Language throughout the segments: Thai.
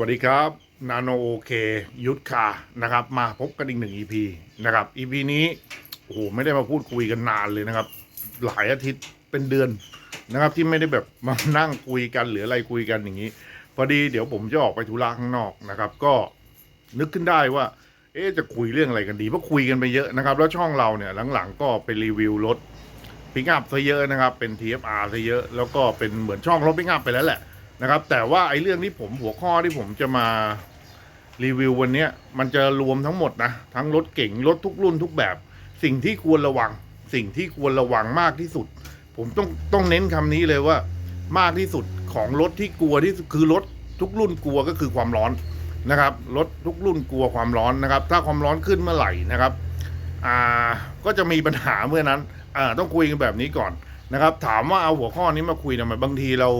วัสดีครับนาโนโอเคยุทธคานะครับ มาพบกันอีกหนึ่ง EP นะครับ EP นี้โอ้โหไม่ได้มาพูดคุยกันนานเลยนะครับ หลายอาทิตย์เป็นเดือนนะครับ ที่ไม่ได้แบบมานั่งคุยกันหรืออะไรคุยกันอย่างนี้ พอดีเดี๋ยวผมจะออกไปธุระข้างนอกนะครับ ก็นึกขึ้นได้ว่า เอ๊จะคุยเรื่องอะไรกันดีเพราะคุยกันไปเยอะนะครับ แล้วช่องเราเนี่ยหลังๆ ก็ไปรีวิวรถพิกอัพซะเยอะนะครับ เป็น TFR ซะเยอะ แล้วก็เป็นเหมือนช่องรถพิกอัพไปแล้วแหละ นะครับ แต่ว่าไอ้เรื่องที่ผมหัวข้อที่ผมจะมารีวิววันนี้มันจะรวมทั้งหมดนะ ทั้งรถเก่งรถทุกรุ่นทุกแบบ สิ่งที่ควรระวัง สิ่งที่ควรระวังมากที่สุด ผมต้องต้องเน้นคำนี้เลยว่ามากที่สุดของรถที่กลัวที่คือรถทุกรุ่นกลัวก็คือความร้อนนะครับรถทุกรุ่นกลัวความร้อนนะครับ ถ้าความร้อนขึ้นเมื่อไหร่นะครับอ่าก็จะมีปัญหาเมื่อนั้นอ่าต้องคุยกันแบบนี้ก่อนนะครับ ถามว่าเอาหัวข้อนี้มาคุยทำไมบางทีเรา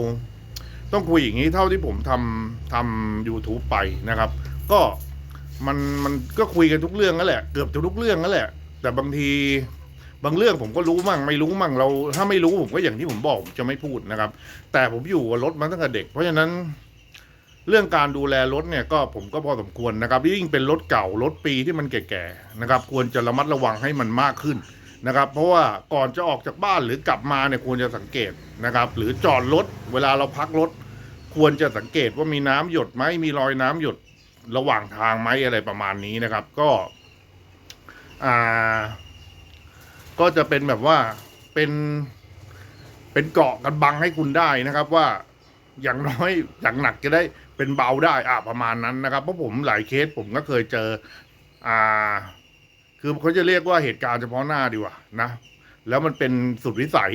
ต้องคุยอย่างนี้เท่าที่ผมทำทำ YouTube ไปนะครับ ก็มันมันก็คุยกันทุกเรื่องนั่นแหละเกือบจะทุกเรื่องนั่นแหละ แต่บางทีบางเรื่องผมก็รู้มั่งไม่รู้มั่งเรา ถ้าไม่รู้ผมก็อย่างที่ผมบอกผมจะไม่พูดนะครับ แต่ผมอยู่กับรถมาตั้งแต่เด็ก เพราะฉะนั้นเรื่องการดูแลรถเนี่ยก็ผมก็พอสมควรนะครับยิ่งเป็นรถเก่ารถปีที่มันแก่ๆนะครับ ควรจะระมัดระวังให้มันมากขึ้น นะครับเพราะว่าก่อนจะออกจากบ้านหรือกลับมาเนี่ยควรจะสังเกตนะครับหรือจอดรถเวลาเราพักรถ ควรจะสังเกตว่ามีน้ำหยดไหมมีรอยน้ำหยดระหว่างทางไหมอะไรประมาณนี้นะครับ ก็อ่าก็จะเป็นแบบว่าเป็นเป็นเกาะกันบังให้คุณได้นะครับว่าอย่างน้อยอย่างหนักจะได้เป็นเบาได้อะประมาณนั้นนะครับเพราะผมหลายเคสผมก็เคยเจออ่า คือเขาจะเรียกว่าเหตุการณ์เฉพาะหน้าดีกว่านะ แล้วมันเป็นสุดวิสัย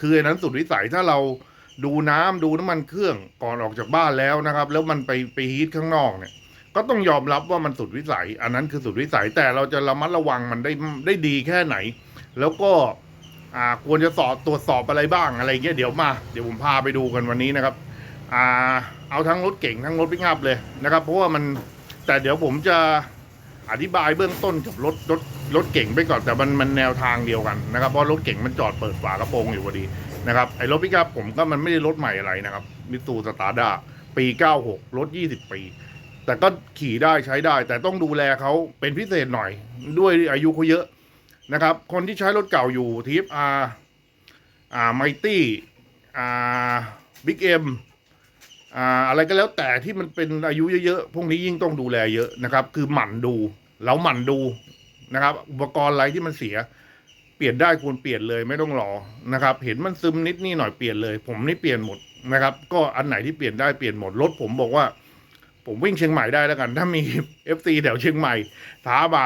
คืออันนั้นสุดวิสัยถ้าเราดูน้ำดูน้ำมันเครื่องก่อนออกจากบ้านแล้วนะครับ แล้วมันไปไปฮีทข้างนอกเนี่ย ก็ต้องยอมรับว่ามันสุดวิสัย อันนั้นคือสุดวิสัยแต่เราจะระมัดระวังมันได้ได้ดีแค่ไหน แล้วก็อ่าควรจะสอบตรวจสอบอะไรบ้างอะไรเงี้ยเดี๋ยวมา เดี๋ยวผมพาไปดูกันวันนี้นะครับอ่าเอาทั้งรถเก่งทั้งรถพิกอัพเลยนะครับ เพราะว่ามันแต่เดี๋ยวผมจะ อธิบายเบื้องต้นกับรถรถรถเก่งไปก่อนแต่มันมันแนวทางเดียวกันนะครับเพราะรถเก่งมันจอดเปิดฝากระโปรงอยู่พอดีนะครับไอ้รถพิกอัพผมก็มันไม่ได้รถใหม่อะไรนะครับมิตูสตาร์ด้าปี 96 รถ 20 ปี แต่ก็ขี่ได้ใช้ได้ แต่ต้องดูแลเขาเป็นพิเศษหน่อย ด้วยอายุเขาเยอะนะครับ คนที่ใช้รถเก่าอยู่ทีฟอาร์อ่าไมตี้อ่าบิ๊กเอ็ม อะไรก็แล้วแต่ที่มันเป็นอายุเยอะๆ พวกนี้ยิ่งต้องดูแลเยอะนะครับ คือหมั่นดูแล้วหมั่นดูนะครับ อุปกรณ์อะไรที่มันเสีย เปลี่ยนได้ควรเปลี่ยนเลยไม่ต้องรอนะครับ เห็นมันซึมนิดนี่หน่อยเปลี่ยนเลย ผมนี่เปลี่ยนหมดนะครับ ก็อันไหนที่เปลี่ยนได้เปลี่ยนหมดรถผมบอกว่า ผมวิ่งเชียงใหม่ได้แล้วกัน ถ้ามีเอฟซีแถวเชียงใหม่ท้ามา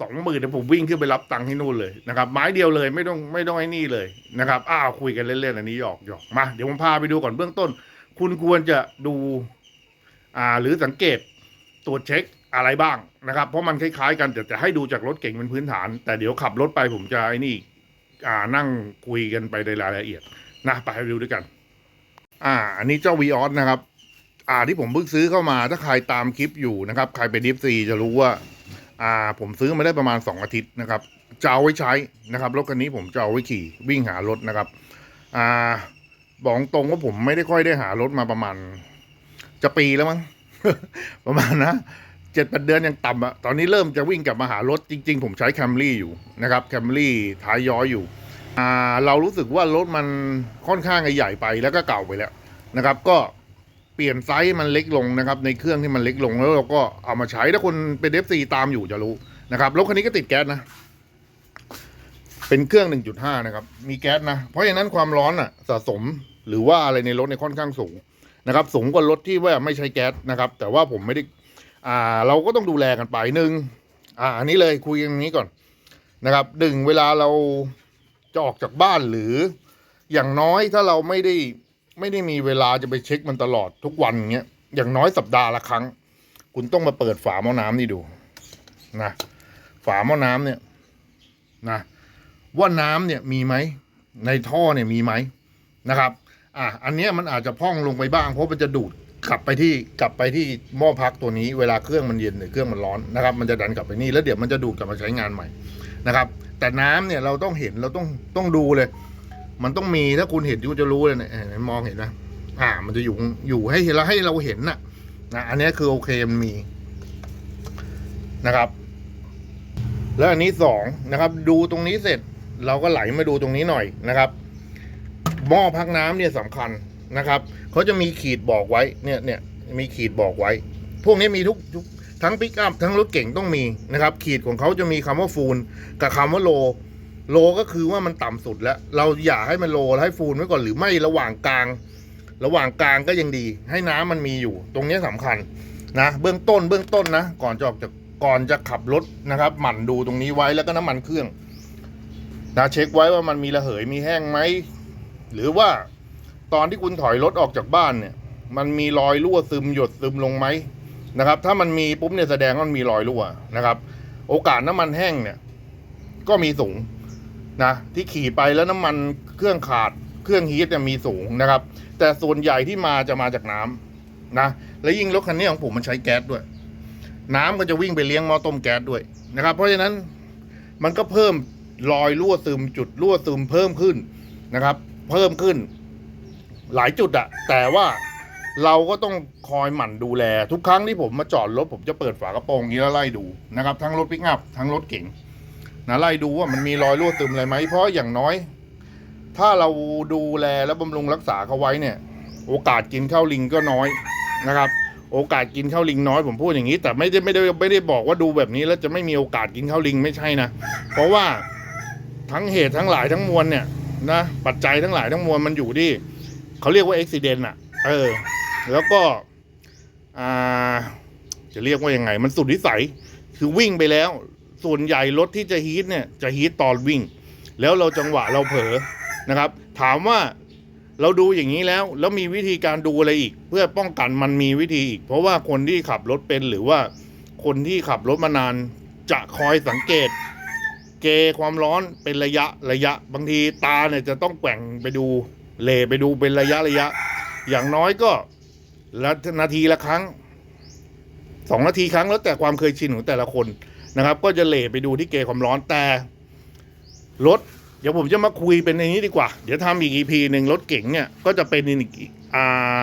สองหมื่นเดี๋ยวผมวิ่งขึ้นไปรับตังค์ที่นู่นเลยนะครับ ไม้เดียวเลยไม่ต้องไม่ต้องไอ้นี่เลยนะครับ อ้าวคุยกันเล่นๆอันนี้หยอกหยอกมาเดี๋ยวผมพาไปดูก่อนเบื้องต้น คุณควรจะดูอ่าหรือสังเกตตรวจเช็คอะไรบ้างนะครับ เพราะมันคล้ายๆ กันแต่จะให้ดูจากรถเก่งเป็นพื้นฐาน แต่เดี๋ยวขับรถไปผมจะไอ้นี่อ่านั่งคุยกันไปในรายละเอียดนะไปดูด้วยกัน อ่า อันนี้เจ้าวีออสนะครับ อ่าที่ผมเพิ่งซื้อเข้ามาถ้าใครตามคลิปอยู่นะครับ ใครเป็นดิฟซีจะรู้ว่า อ่า ผมซื้อมาได้ประมาณสองอาทิตย์นะครับจะเอาไว้ใช้นะครับรถคันนี้ผมจะเอาไว้ขี่วิ่งหารถนะครับ อ่า บอกตรงว่าผมไม่ได้ค่อยได้หารถมาประมาณ จะปีแล้วมั้งประมาณนะเจ็ดแปดเดือนยังต่ำอะตอนนี้เริ่มจะวิ่งกลับมาหารถจริง ๆ ผมใช้แคมรี่อยู่นะครับแคมรี่ท้ายย้อยอยู่เรารู้สึกว่ารถมันค่อนข้างใหญ่ไปแล้วก็เก่าไปแล้วนะครับ ก็เปลี่ยนไซส์มันเล็กลงนะครับ ในเครื่องที่มันเล็กลงแล้วเราก็เอามาใช้ถ้าคนเป็นเอฟซีตามอยู่จะรู้นะครับรถคันนี้ก็ติดแก๊สนะ เป็นเครื่อง 1.5 นะครับ มีแก๊สนะ เพราะฉะนั้นความร้อนอะ สะสม หรือว่าอะไรในรถในค่อนข้างสูงนะครับ สูงกว่ารถที่ว่าไม่ใช้แก๊สนะครับ แต่ว่าผมไม่ได้อ่าเราก็ต้องดูแลกันไปหนึ่งอ่าอันนี้เลยคุยกันตรงนี้ก่อนนะครับหนึ่งเวลาเราจะออกจากบ้านหรืออย่างน้อยถ้าเราไม่ได้ไม่ได้มีเวลาจะไปเช็คมันตลอดทุกวันเงี้ยอย่างน้อยสัปดาห์ละครั้ง คุณต้องมาเปิดฝาหม้อน้ำนี่ดูนะฝาหม้อน้ำเนี่ยนะว่าน้ำเนี่ยมีไหมในท่อเนี่ยมีไหมนะครับ อะอันนี้มันอาจจะพ่องลงไปบ้าง เพราะมันจะดูดกลับไปที่กลับไปที่หม้อพักตัวนี้เวลาเครื่องมันเย็นหรือเครื่องมันร้อนนะครับ มันจะดันกลับไปนี่แล้วเดี๋ยวมันจะดูดกลับมาใช้งานใหม่นะครับ แต่น้ำเนี่ยเราต้องเห็นเราต้องต้องดูเลย มันต้องมีถ้าคุณเห็นคุณจะรู้เลยเนี่ยมมองเห็นนะอ่า มันจะอยู่อยู่ให้เราให้เราเห็นน่ะนะอันนี้คือโอเคมันมีนะครับ แล้วอันนี้สองนะครับ ดูตรงนี้เสร็จ เราก็ไหลมาดูตรงนี้หน่อยนะครับ หม้อพักน้ำเนี่ยสำคัญนะครับเขาจะมีขีดบอกไว้เนี่ยเนี่ยมีขีดบอกไว้ พวกนี้มีทุกทุกทั้งปิกอัพทั้งรถเก่งต้องมีนะครับ ขีดของเขาจะมีคำว่าฟูลกับคำว่าโล โลก็คือว่ามันต่ำสุดแล้ว เราอย่าให้มันโลให้ฟูลไว้ก่อนหรือไม่ระหว่างกลาง ระหว่างกลางก็ยังดี ให้น้ำมันมีอยู่ ตรงนี้สำคัญนะ เบื้องต้นเบื้องต้นนะ ก่อนจะออกจากก่อนจะขับรถนะครับ หมั่นดูตรงนี้ไว้แล้วก็น้ำมันเครื่องนะเช็คไว้ว่ามันมีระเหยมีแห้งไหม หรือว่าตอนที่คุณถอยรถออกจากบ้านเนี่ย มันมีรอยรั่วซึมหยดซึมลงไหมนะครับ ถ้ามันมีปุ๊บเนี่ยแสดงว่ามันมีรอยรั่วนะครับ โอกาสน้ำมันแห้งเนี่ย ก็มีสูงนะที่ขี่ไปแล้วน้ำมันเครื่องขาดเครื่องฮีทเนี่ยมีสูงนะครับ แต่ส่วนใหญ่ที่มาจะมาจากน้ำนะและยิ่งรถคันนี้ของผมมันใช้แก๊สด้วย น้ำก็จะวิ่งไปเลี้ยงหม้อต้มแก๊สด้วยนะครับ เพราะฉะนั้นมันก็เพิ่มรอยรั่วซึมจุดรั่วซึมเพิ่มขึ้นนะครับ เพิ่มขึ้น หลายจุดอะแต่ว่าเราก็ต้องคอยหมั่นดูแล ทุกครั้งที่ผมมาจอดรถผมจะเปิดฝากระโปรงนี้แล้วไล่ดูนะครับ ทั้งรถปิกอัพทั้งรถเก๋งนะไล่ดูว่ามันมีรอยรั่วซึมอะไรไหมเพราะอย่างน้อย ถ้าเราดูแลและบำรุงรักษาเขาไว้เนี่ย โอกาสกินข้าวลิงก็น้อยนะครับ โอกาสกินข้าวลิงน้อยผมพูดอย่างนี้ แต่ไม่ได้ไม่ได้ไม่ได้บอกว่าดูแบบนี้แล้วจะไม่มีโอกาสกินข้าวลิงไม่ใช่นะเพราะว่าทั้งเหตุทั้งหลายทั้งมวลเนี่ย นะปัจจัยทั้งหลายทั้งมวลมันอยู่ที่เขาเรียกว่าอุบิเหตุอะ เออ แล้วก็อ่าจะเรียกว่ายังไง มันสุดวิสัยคือวิ่งไปแล้ว ส่วนใหญ่รถที่จะฮีทเนี่ยจะฮีทตอนวิ่ง แล้วเราจังหวะเราเผลอนะครับ ถามว่าเราดูอย่างนี้แล้ว แล้วมีวิธีการดูอะไรอีก เพื่อป้องกันมันมีวิธีอีก เพราะว่าคนที่ขับรถเป็นหรือว่าคนที่ขับรถมานานจะคอยสังเกต เกความร้อนเป็นระยะระยะ บางทีตาเนี่ยจะต้องแกว่งไปดูเลไปดูเป็นระยะระยะ อย่างน้อยก็ละนาทีละครั้งสองนาทีครั้งแล้วแต่ความเคยชินของแต่ละคนนะครับ ก็จะเลไปดูที่เกความร้อนแต่รถเดี๋ยวผมจะมาคุยเป็นในนี้ดีกว่า เดี๋ยวทำอีก EP หนึ่งรถเก๋งเนี่ยก็จะเป็นอีกอ่า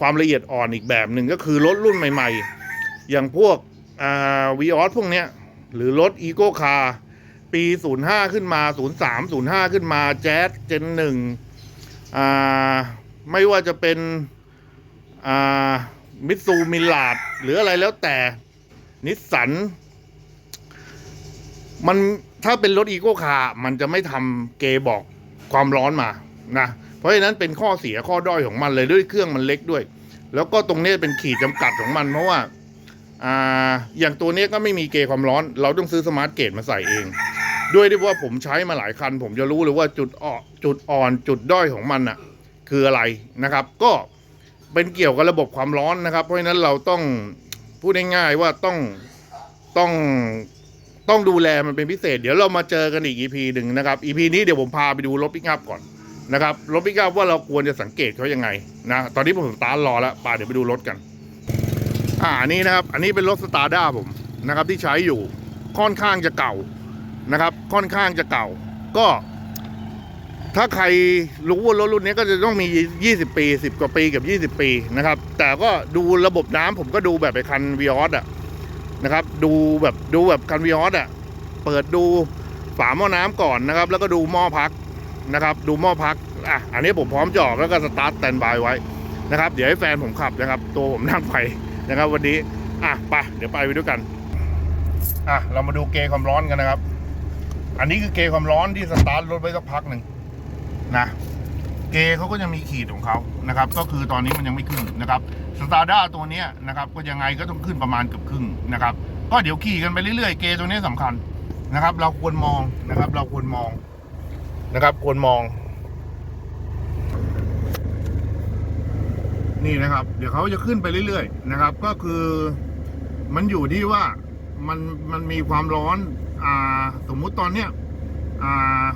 ความละเอียดอ่อนอีกแบบหนึ่งก็คือรถรุ่นใหม่ ๆ อย่างพวกอ่าวีออสพวกเนี้ยหรือรถอีโก้คาร์ ปี 05 ขึ้นมา 03 05 ขึ้นมาแจ๊สเจนหนึ่งอ่าไม่ว่าจะเป็นอ่ามิตซูมิลาดหรืออะไรแล้วแต่นิสสันมันถ้าเป็นรถอีโก้คาร์มันจะไม่ทำเกบอกความร้อนมานะเพราะฉะนั้นเป็นข้อเสียข้อด้อยของมันเลยด้วยเครื่องมันเล็กด้วย แล้วก็ตรงนี้เป็นขีดจำกัดของมันเพราะว่าอ่าอย่างตัวนี้ก็ไม่มีเกความร้อน เราต้องซื้อสมาร์ทเกตมาใส่เอง ด้วยที่ว่าผมใช้มาหลายคัน ผมจะรู้เลยว่าจุดอ่อนจุดอ่อนจุดด้อยของมันอะคืออะไรนะครับ ก็เป็นเกี่ยวกับระบบความร้อนนะครับ เพราะฉะนั้นเราต้องพูดง่ายๆว่าต้องต้องต้องดูแลมันเป็นพิเศษ เดี๋ยวเรามาเจอกันอีก EP หนึ่งนะครับ EP นี้เดี๋ยวผมพาไปดูรถปิกอัพก่อนนะครับรถปิกอัพว่าเราควรจะสังเกตเขายังไงนะตอนนี้ผมสตาร์ทรอแล้วป่าเดี๋ยวไปดูรถกัน อ่าอันนี้นะครับ อันนี้เป็นรถสตาร์ด้าผมนะครับที่ใช้อยู่ค่อนข้างจะเก่า นะครับ ค่อนข้างจะเก่า ก็ ถ้าใครรู้ว่ารถรุ่นนี้ก็จะต้องมี 20 ปี 10 กว่าปีกับ 20 ปีนะครับ แต่ก็ดูระบบน้ำผมก็ดูแบบไปคันวีออสอะนะครับ ดูแบบดูแบบคันวีออสอะ เปิดดูฝาหม้อน้ำก่อนนะครับ แล้วก็ดูหม้อพักนะครับ ดูหม้อพักอะอันนี้ผมพร้อมจอดแล้วก็สตาร์ทสแตนบายไว้นะครับ เดี๋ยวให้แฟนผมขับนะครับ ตัวผมนั่งไปนะครับวันนี้ อะไปเดี๋ยวไปไปด้วยกัน อะ เรามาดูเกย์ความร้อนกันนะครับ อันนี้คือเกย์ความร้อนที่สตาร์ทรถไว้สักพักหนึ่งนะ เกย์เขาก็จะมีขีดของเขานะครับ ก็คือตอนนี้มันยังไม่ขึ้นนะครับสตาร์ด้าตัวนี้นะครับ ก็ยังไงก็ต้องขึ้นประมาณเกือบครึ่งนะครับ ก็เดี๋ยวขี่กันไปเรื่อยๆ เกย์ตัวนี้สำคัญนะครับ เราควรมองนะครับ เราควรมองนะครับ ควรมอง นี่นะครับ เดี๋ยวเขาจะขึ้นไปเรื่อยๆนะครับ ก็คือมันอยู่ที่ว่ามันมันมีความร้อน อ่าสมมุติตอนเนี้ยอ่า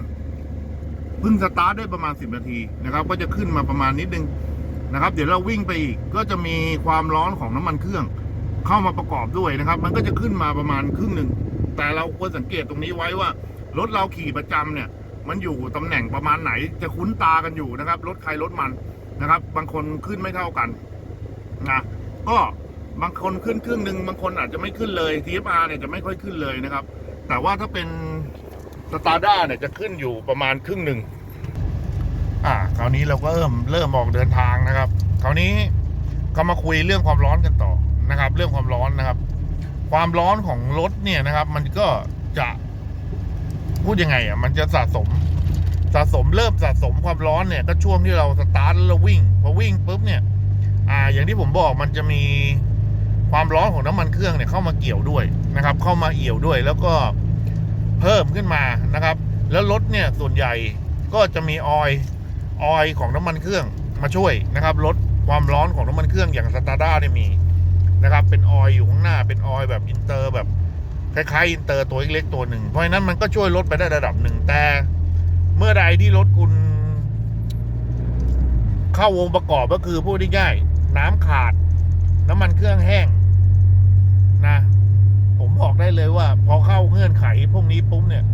เพิ่งสตาร์ทได้ประมาณ 10 นาทีนะครับ ก็จะขึ้นมาประมาณนิดนึงนะครับ เดี๋ยวเราวิ่งไปอีกก็จะมีความร้อนของน้ำมันเครื่อง เข้ามาประกอบด้วยนะครับ มันก็จะขึ้นมาประมาณครึ่งหนึ่งแต่เราควรสังเกตตรงนี้ไว้ว่ารถเราขี่ประจำเนี่ย มันอยู่ตำแหน่งประมาณไหนจะคุ้นตากันอยู่นะครับรถใครรถมันนะครับ บางคนขึ้นไม่เท่ากันนะก็บางคนขึ้นครึ่งหนึ่งบางคนอาจจะไม่ขึ้นเลย TFR เนี่ยจะไม่ค่อยขึ้นเลยนะครับ แต่ว่าถ้าเป็นสตาร์ด้าเนี่ยจะขึ้นอยู่ประมาณครึ่งหนึ่งอ่าคราวนี้เราก็เริ่มเริ่มออกเดินทางนะครับ คราวนี้ก็มาคุยเรื่องความร้อนกันต่อนะครับ เรื่องความร้อนนะครับ ความร้อนของรถเนี่ยนะครับ มันก็จะพูดยังไงอะ มันจะสะสมสะสมเริ่มสะสมความร้อนเนี่ยก็ช่วงที่เราสตาร์ทแล้ววิ่งพอวิ่งปุ๊บเนี่ย อ่า อย่างที่ผมบอกมันจะมี ความร้อนของน้ำมันเครื่องเนี่ยเข้ามาเกี่ยวด้วยนะครับ เข้ามาเอี่ยวด้วยแล้วก็เพิ่มขึ้นมานะครับ แล้วรถเนี่ยส่วนใหญ่ก็จะมีออยออยของน้ำมันเครื่องมาช่วยนะครับลดความร้อนของน้ำมันเครื่องอย่างสตาร์ด้าเนี่ยมีนะครับเป็นออยอยู่ข้างหน้าเป็นออยแบบอินเตอร์แบบคล้ายๆอินเตอร์ตัวเล็กๆตัวหนึ่งเพราะฉะนั้นมันก็ช่วยลดไปได้ระดับหนึ่งแต่เมื่อใดที่รถคุณ เข้าวงประกอบก็คือพูดง่ายๆน้ำขาด น้ำมันเครื่องแห้ง นะ ผมบอกได้เลยว่า พอเข้าเงื่อนไขพวกนี้ปุ๊บเนี่ย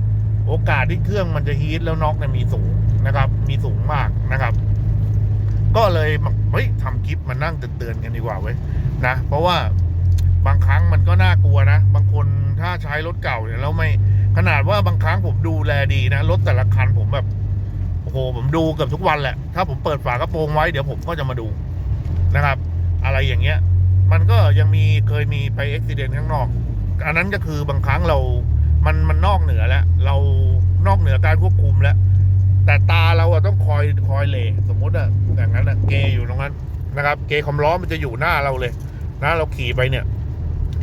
โอกาสที่เครื่องมันจะฮีทแล้วน็อกเนี่ยมีสูงนะครับ มีสูงมากนะครับ ก็เลยมาเฮ้ยทำคลิปมานั่งเตือนกันดีกว่าเว้ยนะ เพราะว่าบางครั้งมันก็น่ากลัวนะ บางคนถ้าใช้รถเก่าเนี่ยแล้วไม่ขนาดว่าบางครั้งผมดูแลดีนะรถแต่ละคันผมแบบโอ้โหผมดูเกือบทุกวันแหละ ถ้าผมเปิดฝากระโปรงไว้เดี๋ยวผมก็จะมาดูนะครับ อะไรอย่างเงี้ย มันก็ยังมีเคยมีไปอุบิเหตุข้างนอก อันนั้นก็คือบางครั้งเรา มันมันนอกเหนือแล้ว เรานอกเหนือการควบคุมแล้ว แต่ตาเราอะต้องคอยคอยเหลสมมุติอะอย่างนั้นอะเกยอยู่ตรงนั้นนะครับ เกยความร้อนมันจะอยู่หน้าเราเลย นะเราขี่ไปเนี่ย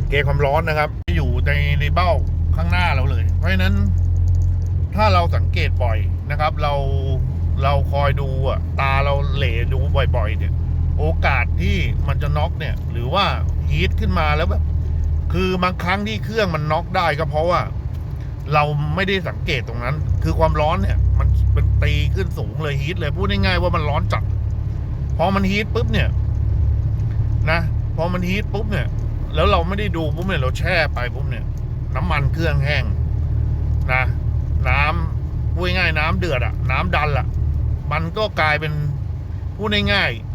เกยความร้อนนะครับจะอยู่ในในเบ้าข้างหน้าเราเลย เพราะฉะนั้น ถ้าเราสังเกตบ่อยนะครับ เราเราคอยดูอะตาเราเหลดูบ่อยๆเนี่ย โอกาสที่มันจะน็อกเนี่ย หรือว่าฮีทขึ้นมาแล้วแบบ คือบางครั้งที่เครื่องมันน็อกได้ก็เพราะว่า เราไม่ได้สังเกตตรงนั้น คือความร้อนเนี่ย มันมันตีขึ้นสูงเลยฮีทเลยพูดง่ายๆว่ามันร้อนจัดพอมันฮีทปุ๊บเนี่ยนะพอมันฮีทปุ๊บเนี่ย แล้วเราไม่ได้ดูปุ๊บเนี่ยเราแช่ไปปุ๊บเนี่ย น้ำมันเครื่องแห้งนะน้ำพูดง่ายน้ำเดือดอะน้ำดันละมันก็กลายเป็นพูดง่ายๆ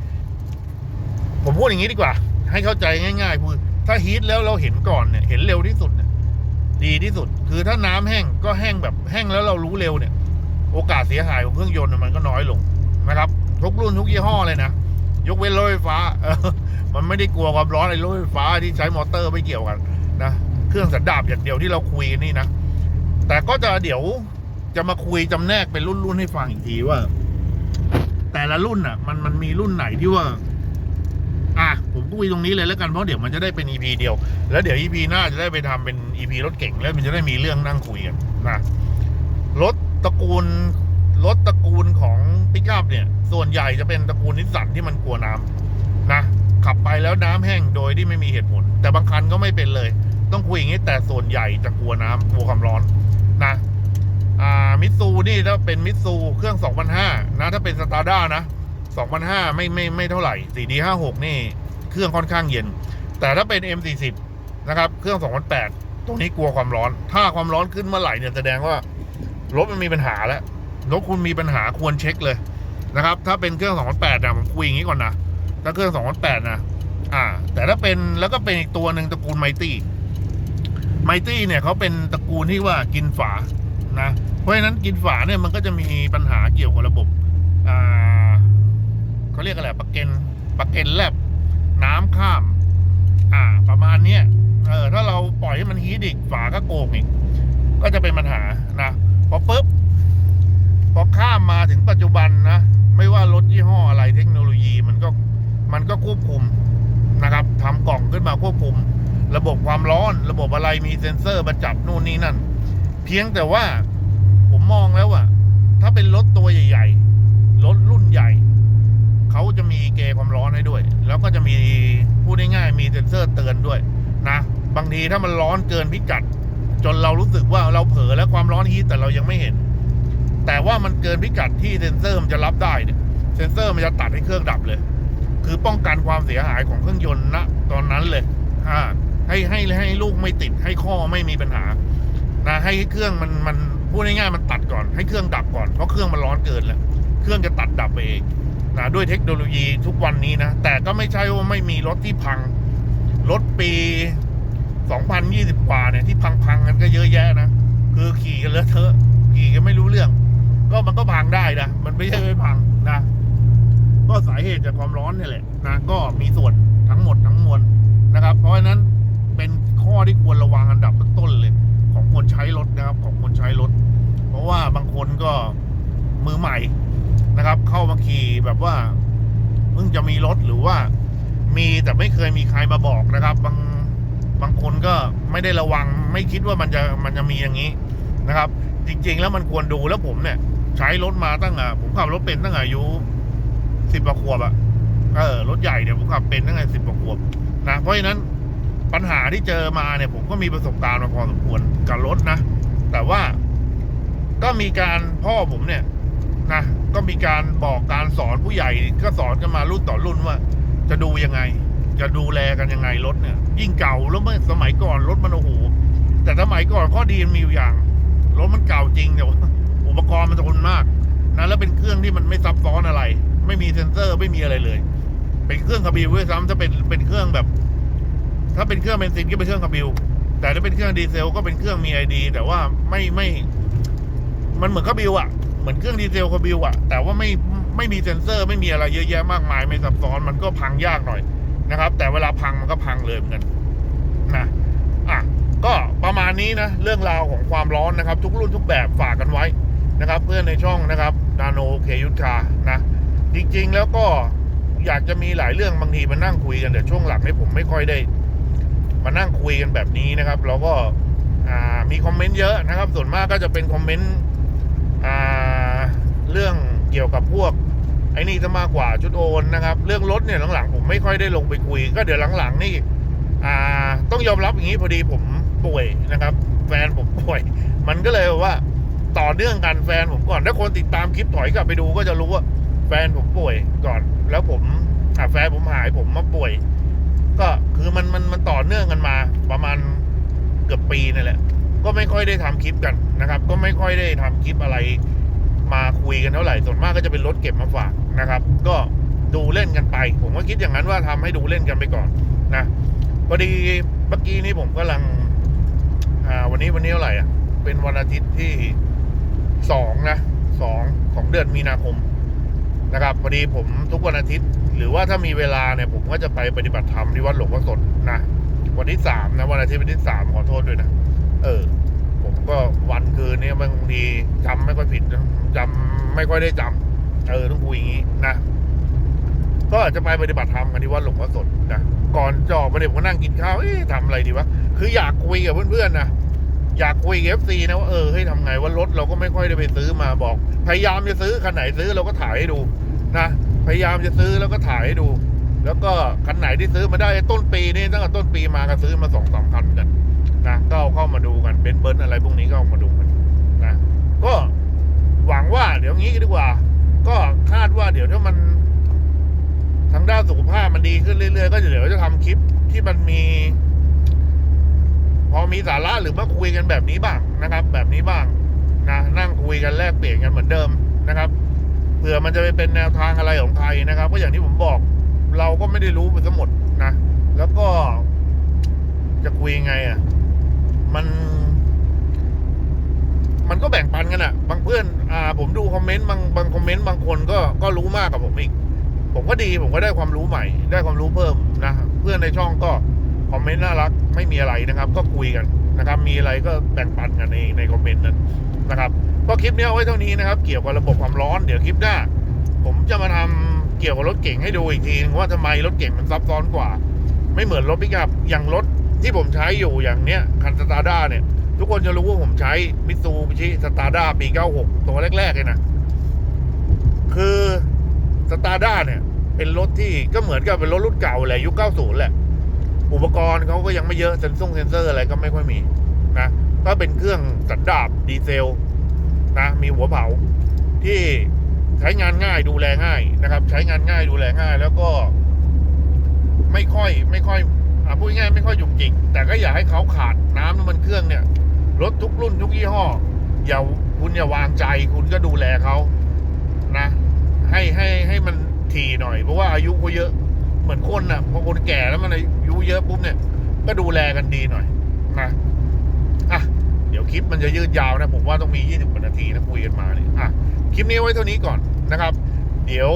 ผมพูดอย่างนี้ดีกว่า ให้เข้าใจง่ายๆคือถ้าฮีทแล้วเราเห็นก่อนเนี่ย เห็นเร็วที่สุดเนี่ย ดีที่สุด คือถ้าน้ำแห้งก็แห้งแบบแห้งแล้วเรารู้เร็วเนี่ย โอกาสเสียหายของเครื่องยนต์เนี่ยมันก็น้อยลงนะครับ ทุกรุ่นทุกยี่ห้อเลยนะ ยกเว้นรถไฟฟ้าเออมันไม่ได้กลัวความร้อนไอ้รถไฟฟ้าที่ใช้มอเตอร์ไม่เกี่ยวกันนะเครื่องสันดาปอย่างเดียวที่เราคุยนี่นะแต่ก็จะเดี๋ยวจะมาคุยจำแนกเป็นรุ่นๆให้ฟังอีกทีว่า แต่ละรุ่นอะ มันมันมีรุ่นไหนที่ว่า อะผมคุยตรงนี้เลยแล้วกันเพราะเดี๋ยวมันจะได้เป็น EP เดียว แล้วเดี๋ยว EP หน้าจะได้ไปทำเป็น EP รถเก่งแล้วมันจะได้มีเรื่องนั่งคุยกันนะรถตระกูลรถตระกูลของปิกอัพเนี่ย ส่วนใหญ่จะเป็นตระกูลนิสสันที่มันกลัวน้ำนะขับไปแล้วน้ำแห้งโดยที่ไม่มีเหตุผล แต่บางคันก็ไม่เป็นเลย ต้องคุยอย่างนี้แต่ส่วนใหญ่จะกลัวน้ำกลัวความร้อนนะอ่ามิตซูนี่ถ้าเป็นมิตซูเครื่อง 2005 นะ ถ้าเป็นสตาร์ด้านะ 2005ไม่ไม่ไม่เท่าไหร่ 4D56 นี่เครื่องค่อนข้างเย็น แต่ถ้าเป็น M40 นะครับ เครื่อง2008ตรงนี้กลัวความร้อน ถ้าความร้อนขึ้นเมื่อไหร่เนี่ยแสดงว่ารถมันมีปัญหาแล้วรถคุณมีปัญหาควรเช็คเลยนะครับ ถ้าเป็นเครื่อง2008นะผมคุยอย่างนี้ก่อนนะถ้าเครื่อง2008นะอ่า แต่ถ้าเป็นแล้วก็เป็นอีกตัวหนึ่งตระกูลไมตี้ไมตี้เนี่ยเขาเป็นตระกูลที่ว่ากินฝานะ เพราะฉะนั้นกินฝาเนี่ยมันก็จะมีปัญหาเกี่ยวกับระบบอ่า เขาเรียกอะไรปะเก็นปะเก็นแลบน้ำข้าม อ่า ประมาณเนี้ยเออถ้าเราปล่อยให้มันฮีทอีกฝาก็โกงอีก ก็จะเป็นปัญหานะพอปุ๊บพอข้ามมาถึงปัจจุบันนะ ไม่ว่ารถยี่ห้ออะไรเทคโนโลยีมันก็มันก็ควบคุมนะครับทำกล่องขึ้นมาควบคุม ระบบความร้อน ระบบอะไรมีเซ็นเซอร์มาจับนู่นนี่นั่น เพียงแต่ว่าผมมองแล้วอะถ้าเป็นรถตัวใหญ่ ๆ รถรุ่นใหญ่ เขาจะมีเกจความร้อนให้ด้วย แล้วก็จะมีพูดง่ายๆมีเซ็นเซอร์เตือนด้วยนะ บางทีถ้ามันร้อนเกินพิกัด จนเรารู้สึกว่าเราเผลอแล้วความร้อนฮีทแต่เรายังไม่เห็น แต่ว่ามันเกินพิกัดที่เซ็นเซอร์มันจะรับได้เนี่ยเซ็นเซอร์มันจะตัดให้เครื่องดับเลย คือป้องกันความเสียหายของเครื่องยนต์ณตอนนั้นเลยอ่าให้ให้ให้ลูกไม่ติดให้ข้อไม่มีปัญหานะให้เครื่องมันมันพูดง่ายๆมันตัดก่อนให้เครื่องดับก่อนเพราะเครื่องมันร้อนเกินแล้วเครื่องจะตัดดับไปเอง นะด้วยเทคโนโลยีทุกวันนี้นะ แต่ก็ไม่ใช่ว่าไม่มีรถที่พัง รถปี 2020 กว่าเนี่ยที่พังๆกันก็เยอะแยะนะ คือขี่กันเลอะเทอะ ขี่กันไม่รู้เรื่อง ก็มันก็พังได้นะ มันไม่ใช่ไม่พังนะ ก็สาเหตุจากความร้อนนี่แหละนะ ก็มีส่วนทั้งหมดทั้งมวลนะครับ เพราะฉะนั้นเป็นข้อที่ควรระวังอันดับต้นๆเลย ของคนใช้รถนะครับ ของคนใช้รถ เพราะว่าบางคนก็มือใหม่ นะครับ เข้ามาขี่แบบว่าเพิ่งจะมีรถหรือว่า มีแต่ไม่เคยมีใครมาบอกนะครับ บางบางคนก็ไม่ได้ระวัง ไม่คิดว่ามันจะมันจะมีอย่างนี้นะครับ จริง ๆ แล้วมันควรดูแล้วผมเนี่ย ใช้รถมาตั้งอะผมขับรถเป็นตั้งอายุสิบกว่าขวบอะเออรถใหญ่เนี่ยผมขับเป็นตั้งแต่สิบกว่าขวบนะเพราะฉะนั้นปัญหาที่เจอมาเนี่ย ผมก็มีประสบการณ์มาพอสมควรกับรถนะ แต่ว่าก็มีการพ่อผมเนี่ย นะก็มีการบอกการสอนผู้ใหญ่ก็สอนกันมารุ่นต่อรุ่นว่า จะดูยังไง จะดูแลกันยังไงรถเนี่ย ยิ่งเก่าแล้วเมื่อสมัยก่อนรถมันโอ้โหแต่สมัยก่อนข้อดีมันมีอยู่อย่างรถมันเก่าจริงแต่ว่าอุปกรณ์มันทนมากนะแล้วเป็นเครื่องที่มันไม่ซับซ้อนอะไร ไม่มีเซ็นเซอร์ไม่มีอะไรเลย เป็นเครื่องคาบิลด้วยซ้ำถ้าเป็นเป็นเครื่องแบบ ถ้าเป็นเครื่องเบนซินก็เป็นเครื่องคาบิลแต่ถ้าเป็นเครื่องดีเซลก็เป็นเครื่องมีไอดีแต่ว่าไม่ไม่ มันเหมือนคาบิลอะ เหมือนเครื่องดีเซลคาบิลอะแต่ว่าไม่ไม่มีเซ็นเซอร์ไม่มีอะไรเยอะแยะมากมายไม่ซับซ้อนมันก็พังยากหน่อยนะครับ แต่เวลาพังมันก็พังเลยเหมือนกันนะอะก็ประมาณนี้นะเรื่องราวของความร้อนนะครับ ทุกรุ่นทุกแบบฝากกันไว้นะครับ เพื่อนในช่องนะครับนาโนเคยุทธานะ จริงๆแล้วก็อยากจะมีหลายเรื่องบางทีมานั่งคุยกันแต่ช่วงหลังนี่ผมไม่ค่อยได้ มานั่งคุยกันแบบนี้นะครับ เราก็มีคอมเมนต์เยอะนะครับ ส่วนมากก็จะเป็นคอมเมนต์ เรื่องเกี่ยวกับพวกไอ้นี่จะมากกว่าชุดโอนนะครับ เรื่องรถเนี่ยหลังๆ ผมไม่ค่อยได้ลงไปคุย ก็เดี๋ยวหลังๆ นี่อ่าต้องยอมรับอย่างนี้พอดีผมป่วยนะครับ แฟนผมป่วย มันก็เลยว่าต่อเนื่องกันแฟนผมก่อน ถ้าคนติดตามคลิปถอยกลับไปดูก็จะรู้ว่าแฟนผมป่วยก่อน แล้วผมแฟนผมหายผมมาป่วย ก็คือมันมันมันต่อเนื่องกันมา ประมาณเกือบปีนี่แหละ ก็ไม่ค่อยได้ทำคลิปกันนะครับ ก็ไม่ค่อยได้ทำคลิปอะไร มาคุยกันเท่าไหร่ส่วนมากก็จะเป็นรถเก็บมาฝากนะครับ ก็ดูเล่นกันไป ผมก็คิดอย่างนั้นว่าทำให้ดูเล่นกันไปก่อนนะพอดีเมื่อกี้นี้ผมกำลังวันนี้วันนี้เท่าไหร่อะ เป็นวันอาทิตย์ที่สองนะสองของเดือนมีนาคมนะครับพอดีผมทุกวันอาทิตย์ หรือว่าถ้ามีเวลาเนี่ยผมก็จะไปปฏิบัติธรรมที่วัดหลวงพ่อสดนะวันที่สามนะวันอาทิตย์วันที่สามขอโทษด้วยนะเออ ก็วันคืนนี้บางทีจำไม่ค่อยผิดนะจำไม่ค่อยได้จำเออต้องคุยอย่างนี้นะก็จะไปปฏิบัติธรรมกันที่วัดหลวงพ่อสดนะก่อนจะออกมาเนี่ยผมก็นั่งกินข้าวเอ๊ะทำอะไรดีวะคืออยากคุยกับเพื่อนๆนะอยากคุยกับเอฟซีนะว่าเออเฮ้ยทำไงว่ารถเราก็ไม่ค่อยได้ไปซื้อมาบอก พยายามจะซื้อคันไหนซื้อเราก็ถ่ายให้ดูนะพยายามจะซื้อแล้วก็ถ่ายให้ดู แล้วก็คันไหนที่ซื้อมาได้ต้นปีนี่ตั้งแต่ต้นปีมาก็ซื้อมาสองสามคันกัน นะก็เอาเข้ามาดูกันเป็นเบิร์นอะไรพวกนี้ก็เอามาดูกันนะก็หวังว่าเดี๋ยวงี้ดีกว่า ก็คาดว่าเดี๋ยวถ้ามันทางด้านสุขภาพมันดีขึ้นเรื่อยๆ ก็เดี๋ยวจะทำคลิปที่มันมี พอมีสาระหรือมาคุยกันแบบนี้บ้างนะครับ แบบนี้บ้างนะนั่งคุยกันแลกเปลี่ยนกันเหมือนเดิมนะครับเผื่อมันจะไปเป็นแนวทางอะไรของใครนะครับ ก็อย่างที่ผมบอก เราก็ไม่ได้รู้ไปทั้งหมดนะ แล้วก็จะคุยยังไงอะ มัน มันก็แบ่งปันกันอะบางเพื่อน อ่า ผมดูคอมเมนต์บางบางคอมเมนต์บางคนก็ก็รู้มากกับผมอีก ผมก็ดีผมก็ได้ความรู้ใหม่ ได้ความรู้เพิ่มนะเพื่อนในช่องก็คอมเมนต์น่ารัก ไม่มีอะไรนะครับ ก็คุยกันนะครับ มีอะไรก็แบ่งปันกันในในคอมเมนต์นั้นนะครับก็คลิปนี้เอาไว้เท่านี้นะครับ เกี่ยวกับระบบความร้อนเดี๋ยวคลิปหน้า ผมจะมาทำเกี่ยวกับรถเก่งให้ดูอีกทีว่าทำไมรถเก่งมันซับซ้อนกว่า ไม่เหมือนรถปิกอัพอย่างรถ ที่ผมใช้อยู่อย่างเนี้ยคันสตาร์ด้าเนี่ย ทุกคนจะรู้ว่าผมใช้มิตซูบิชิสตาร์ด้าปี 96 ตัวแรก ๆ เลยนะ คือสตาร์ด้าเนี่ย เป็นรถที่ก็เหมือนกับเป็นรถรุ่นเก่าแหละยุค 90 แหละ อุปกรณ์เขาก็ยังไม่เยอะเซนซ่งเซนเซอร์อะไรก็ไม่ค่อยมีนะก็เป็นเครื่องสันดาบดีเซลนะมีหัวเผาที่ใช้งานง่ายดูแลง่ายนะครับ ใช้งานง่ายดูแลง่าย แล้วก็ไม่ค่อยไม่ค่อย อะพูดง่ายๆไม่ค่อยหยุกจิก แต่ก็อย่าให้เขาขาดน้ำน้ำมันเครื่องเนี่ยรถทุกรุ่นทุกยี่ห้ออย่าคุณอย่าวางใจ คุณก็ดูแลเขานะ ให้ให้ให้มันถี่หน่อย เพราะว่าอายุเขาเยอะเหมือนมือนคนน่ะพอคนแก่แล้วมันอายุเยอะปุ๊บเนี่ย ก็ดูแลกันดีหน่อยนะอะเดี๋ยวคลิปมันจะยืดยาวนะ ผมว่าต้องมี20กว่านาทีนะคุยกันมาเนี่ยอะคลิปนี้ไว้เท่านี้ก่อนนะครับ เดี๋ยว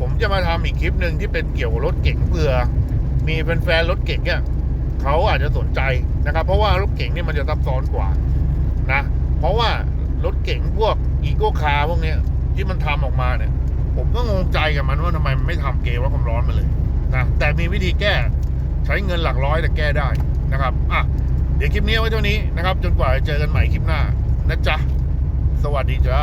ผมจะมาทำอีกคลิปหนึ่งที่เป็นเกี่ยวกับรถเก๋งเผื่อ มีแฟนๆรถเก๋งเนี่ยเขาอาจจะสนใจนะครับ เพราะว่ารถเก๋งเนี่ยมันจะซับซ้อนกว่านะ เพราะว่ารถเก๋งพวกอีโก้คาร์พวกเนี้ยที่มันทำออกมาเนี่ย ผมก็งงใจกับมันว่าทำไมมันไม่ทำเกวัดความร้อนมาเลยนะแต่มีวิธีแก้ใช้เงินหลักร้อยแต่แก้ได้นะครับอะเดี๋ยวคลิปนี้ไว้เท่านี้นะครับ จนกว่าจะเจอกันใหม่คลิปหน้านะจ๊ะ สวัสดีจ้า